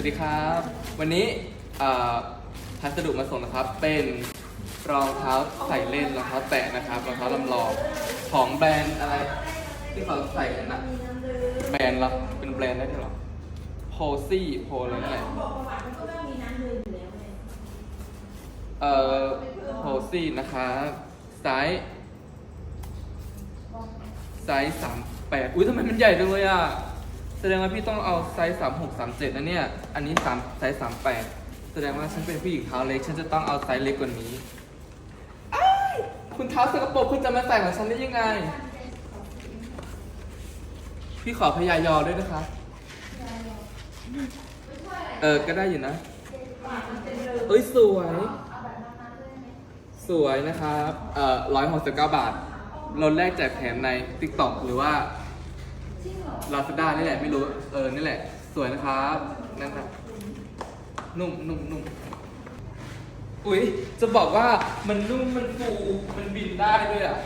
วัสดีครับ วันนี้พัสดุมาส่งนะครับ เป็นรองเท้าใส่เล่นรองเท้าแตะนะครับรองเท้าลำลองของแบรนด์อะไร ที่เขาใส่กันนะแบรนด์เหรอเป็นแบรนด์ได้หรอโพซี่โพอะไรนั่นแหละเอ่อโพซี่นะครับไซส์ไซส์สามแปดอุ้ยทำไมมันใหญ่จังเลยอะ แสดงว่าพี่ต้องเอาไซส์สามหกสามเจ็ดนะเนี่ย อันนี้สามไซส์สามแปดแสดงว่าฉันเป็นผู้หญิงเท้าเล็ก ฉันจะต้องเอาไซส์เล็กกว่านี้อ้ายคุณเท้าสกปรกคุณจะมาใส่ของฉันได้ยังไง พี่ขอพยายอด้วยนะคะ เออ ก็ได้อยู่นะ เอ้ยสวย สวยนะครับ เอ่อร้อยหกสิบเก้าบาทลดแรกแจกแถมใน TikTok หรือว่า ลาซาด้านี่แหละไม่รู้ เออ นี่แหละ สวยนะครับนั่นครับ นุ่มนุ่มนุ่มอุ๊ยจะบอกว่ามันนุ่มมันฟูมันบินได้ด้วยอะ